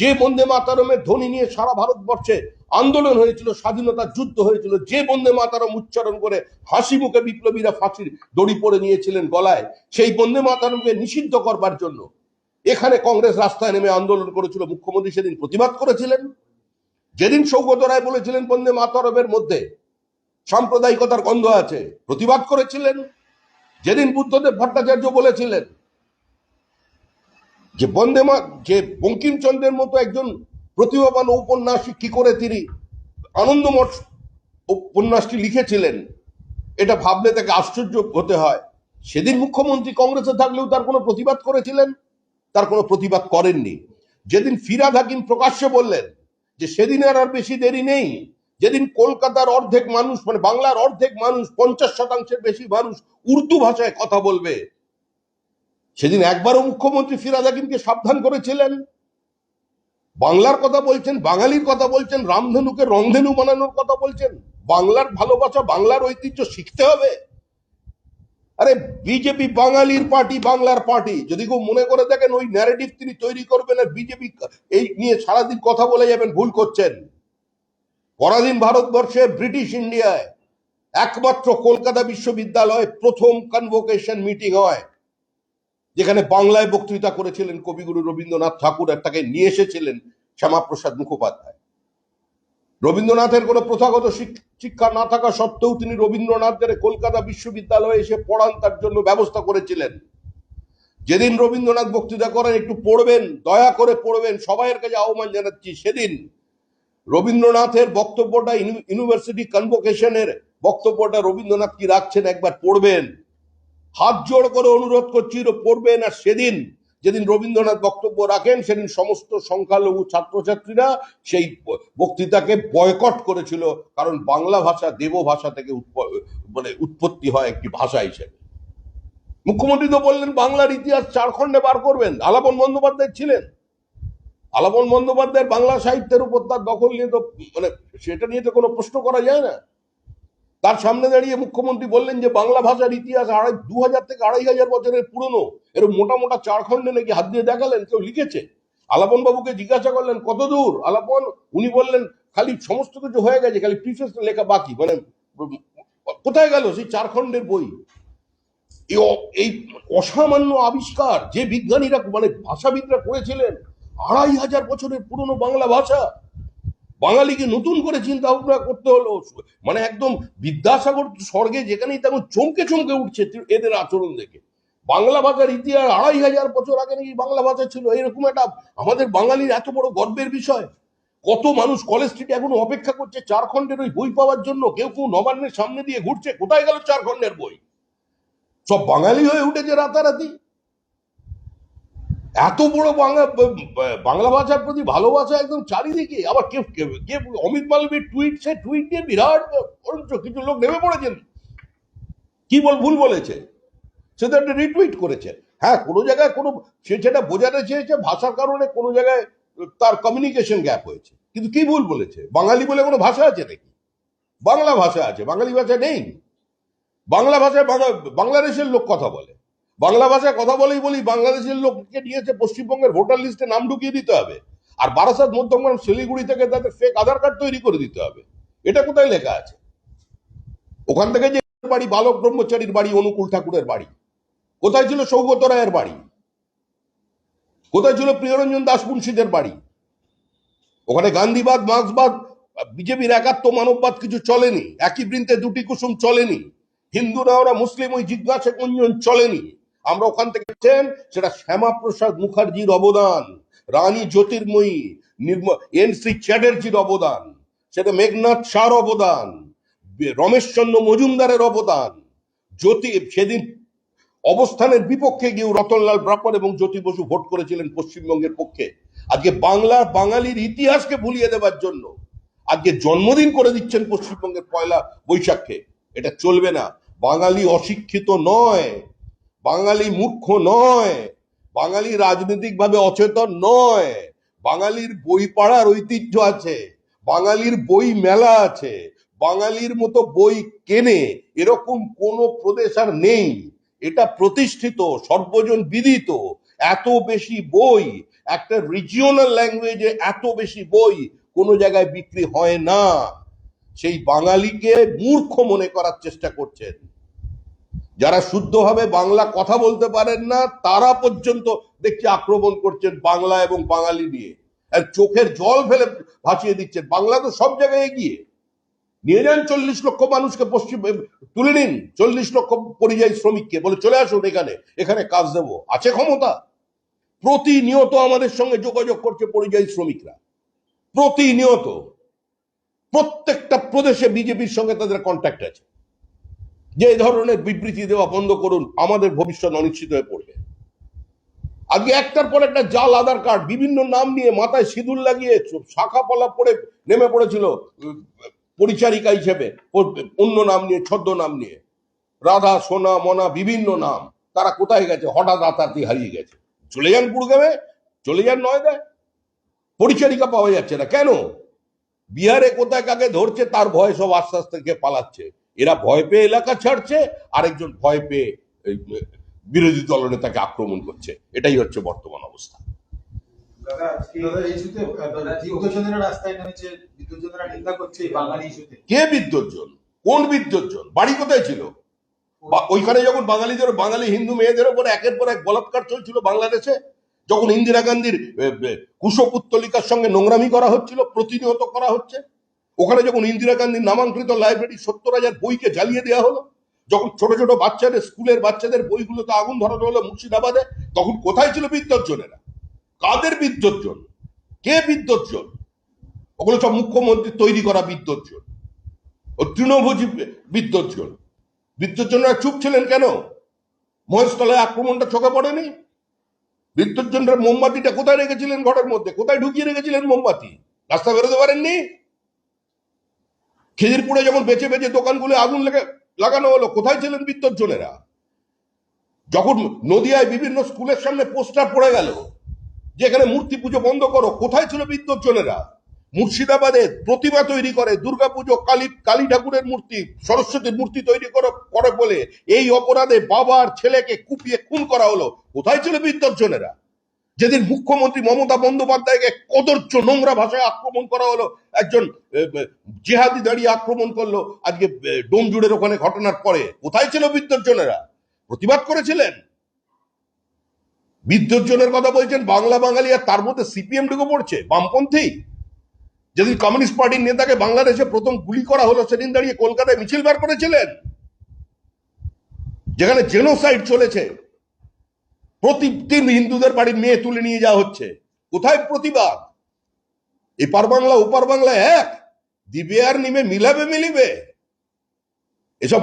যে বন্দে মাতারমের ধ্বনি নিয়ে সারা ভারতবর্ষে আন্দোলন হয়েছিল স্বাধীনতার যুদ্ধ হয়েছিল, যে বন্দে মাতারম উচ্চারণ করে হাসি মুখে বিপ্লবীরা ফাঁসির দড়ি পরে নিয়েছিলেন গলায়, সেই বন্দে মাতারমকে নিষিদ্ধ করবার জন্য এখানে কংগ্রেস রাস্তায় নেমে আন্দোলন করেছিল। মুখ্যমন্ত্রী সেদিন প্রতিবাদ করেছিলেন। যেদিন সৌগত রায় বলেছিলেন, বন্দে মাতারমের মধ্যে সাম্প্রদায়িকতার গন্ধ আছে, প্রতিবাদ করেছিলেন। যেদিন বুদ্ধদেব ভট্টাচার্য বলেছিলেন যে বন্দে যে বঙ্কিমচন্দ্রের মতো একজন প্রতিভাবান ঔপন্যাসিক কি করে তিনি আনন্দমঠ উপন্যাসটি লিখেছিলেন, এটা ভাবলে তাকে আশ্চর্য হতে হয়। সেদিন মুখ্যমন্ত্রী কংগ্রেসে থাকলেও তার কোনো প্রতিবাদ করেছিলেন, তার কোনো প্রতিবাদ করেননি। যেদিন ফিরাদ হাকিম প্রকাশ্যে বললেন যে সেদিন আর বেশি দেরি নেই, যেদিন কলকাতার অর্ধেক মানুষ মানে বাংলার অর্ধেক মানুষ, পঞ্চাশ শতাংশের বেশি মানুষ উর্দু ভাষায় কথা বলবে সেদিন একবারও মুখ্যমন্ত্রী ফিরাদ হাকিমকে সাবধান করেছিলেন। বাংলার কথা বলছেন, বাঙালির কথা বলছেন, রামধেনুকে রংধেনু বানানোর কথা বলছেন। বাংলার ভালোবাসা, বাংলার ঐতিহ্য শিখতে হবে। আরে, বিজেপি বাঙালির পার্টি, বাংলার পার্টি। যদি কেউ মনে করে দেখেন, ওই ন্যারেটিভ তিনি তৈরি করবেন আর বিজেপি এই নিয়ে সারাদিন কথা বলে যাবেন, ভুল করছেন। পরাধীন ভারতবর্ষে, ব্রিটিশ ইন্ডিয়ায় একমাত্র কলকাতা বিশ্ববিদ্যালয়ে প্রথম কনভোকেশন মিটিং হয়। যেখানে বাংলায় বক্তৃতা করেছিলেন কবিগুরু রবীন্দ্রনাথ ঠাকুর আর তাকে নিয়ে এসেছিলেন শ্যামাপ্রসাদ মুখোপাধ্যায়। রবীন্দ্রনাথের কোনো প্রথাগত শিক্ষা না থাকা সত্ত্বেও তিনি রবীন্দ্রনাথদের কলকাতা বিশ্ববিদ্যালয়ে এসে পড়ান, তার জন্য ব্যবস্থা করেছিলেন। যেদিন রবীন্দ্রনাথ বক্তৃতা করেন, একটু পড়বেন, দয়া করে পড়বেন, সবাইয়ের কাছে আহ্বান জানাচ্ছি, সেদিন রবীন্দ্রনাথের বক্তব্যটা ইউনিভার্সিটি কনভোকেশনের বক্তব্যটা রবীন্দ্রনাথ কি রাখছেন একবার পড়বেন। হাত জোড় করে অনুরোধ করছি এটা পড়বেন আর সেদিন। যেদিন রবীন্দ্রনাথ বক্তব্য রাখেন, সেদিন সমস্ত সংখ্যালঘু ছাত্রছাত্রীরা সেই বক্তৃতাকে বয়কট করেছিল, কারণ বাংলা ভাষা দেব ভাষা থেকে মানে উৎপত্তি হয় একটি ভাষা হিসেবে। মুখ্যমন্ত্রী তো বললেন, বাংলার ইতিহাস চার খণ্ডে বার করবেন। আলাপন বন্দ্যোপাধ্যায় ছিলেন। আলাপন বন্দ্যোপাধ্যায়ের বাংলা সাহিত্যের উপর তার দখল নিয়ে তো মানে সেটা নিয়ে তো কোনো প্রশ্ন করা যায় না। তার সামনে দাঁড়িয়ে মুখ্যমন্ত্রী বললেন যে বাংলা ভাষার ইতিহাস আড়াই দু হাজার থেকে আড়াই হাজার বছরের পুরনো। এর মোটা মোটা চার খণ্ডে নাকি হাত দিয়ে দেখালেন, কেউ লিখেছে। আলাপন বাবুকে জিজ্ঞাসা করলেন, কত দূর? আলাপন, উনি বললেন, খালি সমস্ত কিছু হয়ে গেছে, খালি প্রিফেস লেখা বাকি মানে কোথায় গেল সেই চার খণ্ডের বই এই এই অসামান্য আবিষ্কার যে বিজ্ঞানীরা মানে ভাষাবিদরা করেছিলেন, আড়াই হাজার বছরের পুরনো বাংলা ভাষা বাঙালিকে নতুন করে চিন্তা ভাবনা করতে হলো। মানে একদম বিদ্যাসাগর স্বর্গে যেখানেই তেমন চমকে চমকে উঠছে এদের আচরণ দেখে। বাংলা ভাষার ইতিহাস আড়াই হাজার বছর আগে নাকি বাংলা ভাষা ছিল। এরকম একটা আমাদের বাঙালির এত বড় গর্বের বিষয়। কত মানুষ কলেজ স্ট্রিটে এখনও অপেক্ষা করছে চার খণ্ডের ওই বই পাওয়ার জন্য। কেউ কেউ নবান্নের সামনে দিয়ে ঘুরছে, কোথায় গেল চার খণ্ডের বই? সব বাঙালি হয়ে উঠেছে রাতারাতি। এত বড় বাংলা বাংলা ভাষার প্রতি ভালোবাসা একদম চারিদিকে। আবার কে কে- অমিত মালবীর টুইট সে টুইট দিয়ে বিরাট বরঞ্চ কিছু লোক নেমে পড়েছেন। কি বল, ভুল বলেছে? সে তো একটা রিটুইট করেছে। হ্যাঁ কোনো জায়গায় কোনো, সে যেটা বোঝাতে চেয়েছে, ভাষার কারণে কোনো জায়গায় তার কমিউনিকেশন গ্যাপ হয়েছে। কিন্তু কি ভুল বলেছে? বাঙালি বলে কোনো ভাষা আছে নাকি? বাংলা ভাষা আছে, বাঙালি ভাষা নেই। বাংলা ভাষায় বাংলা- বাংলাদেশের লোক কথা বলে। বাংলা ভাষায় কথা বলেই বলি, বাংলাদেশের লোককে নিয়েছে পশ্চিমবঙ্গের ভোটার লিস্টে নাম ঢুকিয়ে দিতে হবে, আর বারাসাত, মধ্যমগ্রাম, শিলিগুড়ি থেকে তাদের ফেক আধার কার্ড তৈরি করে দিতে হবে। এটা কোথায় লেখা আছে? ওখান থেকে যে বাড়ি বালক ব্রহ্মচারীর বাড়ি, অনুকূল ঠাকুরের বাড়ি। কোথায় ছিল সৌগত রায়ের বাড়ি? কোথায় ছিল প্রিয়রঞ্জন দাস মুন্সিদের বাড়ি? ওখানে গান্ধীবাদ, মার্ক্সবাদ, বিজেপির একাত্ম মানববাদ কিছু চলেনি। একই বৃন্তে দুটি কুসুম চলেনি। হিন্দুরা ওরা, মুসলিম ওই জিজ্ঞাসা কুঞ্জন চলেনি। আমরা ওখান থেকে সেটা শ্যামাপ্রসাদ মুখার্জির অবদান, রানী জ্যোতির্ময়ী এন শ্রী চ্যাটার্জির অবদান, সেটা মেঘনাথ শাহর অবদান রমেশচন্দ্র মজুমদারের অবদান, জ্যোতি, সেদিন অবস্থানের বিপক্ষে গিয়ে রতনলাল ব্রাহ্মণ এবং জ্যোতি বসু ভোট করেছিলেন পশ্চিমবঙ্গের পক্ষে। আজকে বাংলার, বাঙালির ইতিহাসকে ভুলিয়ে দেবার জন্য আজকে জন্মদিন করে দিচ্ছেন পশ্চিমবঙ্গের পয়লা বৈশাখে এটা চলবে না। বাঙালি অশিক্ষিত নয়। বাঙালি মূর্খ নয়, বাঙালি রাজনৈতিকভাবে অচেতন নয়, বাঙালির বই পড়ার ঐতিহ্য আছে, বাঙালির বই মেলা আছে, বাঙালির মতো বই কেনে এরকম কোনো প্রদেশ আর নেই। এটা প্রতিষ্ঠিত, সর্বজন বিদিত, এত বেশি বই, একটা রিজিওনাল ল্যাঙ্গুয়েজে এত বেশি বই কোনো জায়গায় বিক্রি হয় না। সেই বাঙালিকে মূর্খ মনে করার চেষ্টা করছেন। যারা শুদ্ধভাবে বাংলা কথা বলতে পারেন না, তারা পর্যন্ত দেখছি আক্রমণ করছেন বাংলা এবং বাঙালি নিয়ে। আর চোখের জল ফেলে ভাসিয়ে দিচ্ছেন। বাংলা তো সব জায়গায় এগিয়ে। নিয়ে যান চল্লিশ লক্ষ মানুষকে পশ্চিম তুলে নিন। চল্লিশ লক্ষ পরিযায়ী শ্রমিককে। বলে চলে আসুন এখানে। এখানে কাজ দেবো। আছে ক্ষমতা? প্রতিনিয়ত আমাদের সঙ্গে যোগাযোগ করছে পরিযায়ী শ্রমিকরা। প্রতিনিয়ত। প্রত্যেকটা প্রদেশে বিজেপির সঙ্গে তাদের কন্ট্যাক্ট আছে। যে এই ধরনের বিবৃতি দেওয়া বন্ধ করুন, আমাদের ভবিষ্যৎ অনিশ্চিত হয়ে পড়বে। আজকে একটার পর একটা জাল আধার কার্ড, বিভিন্ন নাম নিয়ে মাথায় সিঁদুর লাগিয়ে শাখা পলা পড়ে, নেমে পড়েছিল, পরিচারিকা হিসেবে, অন্য নাম নিয়ে, ছদ্ম নাম নিয়ে। রাধা, সোনা, মনা, বিভিন্ন নাম। তারা কোথায় গেছে? হঠাৎ রাতারাতি হারিয়ে গেছে। চলে যান গুড়গামে চলে যান নয়দায়। পরিচারিকা পাওয়া যাচ্ছে না। কেন? বিহারে কোথায় কাকে ধরছে, তার ভয় সব আস্তে আস্তে পালাচ্ছে। এরা ভয় পেয়ে এলাকা ছাড়ছে আরেকজন ভয় পেয়ে বিরোধী দলনেতাকে আক্রমণ করছে। এটাই হচ্ছে বর্তমান অবস্থা। কে বিদ্যুৎজন? কোন বিদ্যুৎজন? বাড়ি কোথায় ছিল? বা- ওইখানে যখন বাঙালিদের বাঙালি হিন্দু মেয়েদের উপর একের পর এক বলাৎকার চলছিল বাংলাদেশে যখন ইন্দিরা গান্ধীর কুশপুত্তলিকার সঙ্গে নোংরামি করা হচ্ছিল প্রতিনিয়ত করা হচ্ছে ওখানে যখন ইন্দিরা গান্ধীর নামাঙ্কৃত লাইব্রেরি সত্তর হাজার বইকে জ্বালিয়ে দেওয়া হলো, যখন ছোট ছোট বাচ্চাদের, স্কুলের বাচ্চাদের বইগুলোতে আগুন ধরানো হলো মুর্শিদাবাদে, তখন কোথায় ছিল বিদ্যুৎজনেরা? কাদের বিদ্যুৎজন? কে বিদ্যুৎজন? ওগুলো সব মুখ্যমন্ত্রী তৈরি করা বিদ্যুৎজন। ও তৃণভোজী বিদ্যুৎজন। বিদ্যুৎজনরা চুপ ছিলেন কেন? মহেশতলায় আক্রমণটা চোখে পড়েনি? বিদ্যুৎজনরা মোমবাতিটা কোথায় রেখেছিলেন ঘরের মধ্যে? কোথায় ঢুকিয়ে রেখেছিলেন মোমবাতি? রাস্তা বেরোতে পারেননি? খিদিরপুরে যখন বেঁচে বেঁচে দোকানগুলো আগুন লেগে লাগানো হলো, কোথায় ছিলেন বিদ্যুৎজনেরা যখন নদিয়ায় বিভিন্ন স্কুলের সামনে পোস্টার পড়ে গেল যে এখানে মূর্তি পুজো বন্ধ করো, কোথায় ছিল বিদ্যুৎজনেরা মুর্শিদাবাদে প্রতিমা তৈরি করে, দুর্গাপুজো, কালী কালী ঠাকুরের মূর্তি, সরস্বতীর মূর্তি তৈরি করে বলে এই অপরাধে বাবার ছেলেকে কুপিয়ে খুন করা হলো। কোথায় ছিল বিদ্যুৎজনেরা যেদিন মুখ্যমন্ত্রী মমতা বন্দ্যোপাধ্যায়কে কদর্য নোংরা ভাষায় আক্রমণ করা হলো, একজন জিহাদি দাঁড়িয়ে আক্রমণ করল, আজকে ডোমজুড়ের ওখানে ঘটনার পরে। কোথায় ছিল বিদ্যুৎজনেরা? প্রতিবাদ করেছিলেন? বিদ্যুৎজনের কথা বলছেন বাংলা বাঙালি, আর তার মধ্যে সিপিএম ঢুকে পড়ছে, বামপন্থী। যেদিন কমিউনিস্ট পার্টির নেতাকে বাংলাদেশে প্রথম গুলি করা হলো, সেদিন দাঁড়িয়ে কলকাতায় মিছিল বার করেছিলেন। যেখানে জেনোসাইড চলেছে। প্রতিদিন হিন্দুদের বাড়ির মেয়ে তুলে নিয়ে যাওয়া হচ্ছে। কোথায় প্রতিবাদ এপার বাংলা, ওপার বাংলা এক। দিবে আর নিমে মিলাবে, মিলিবে।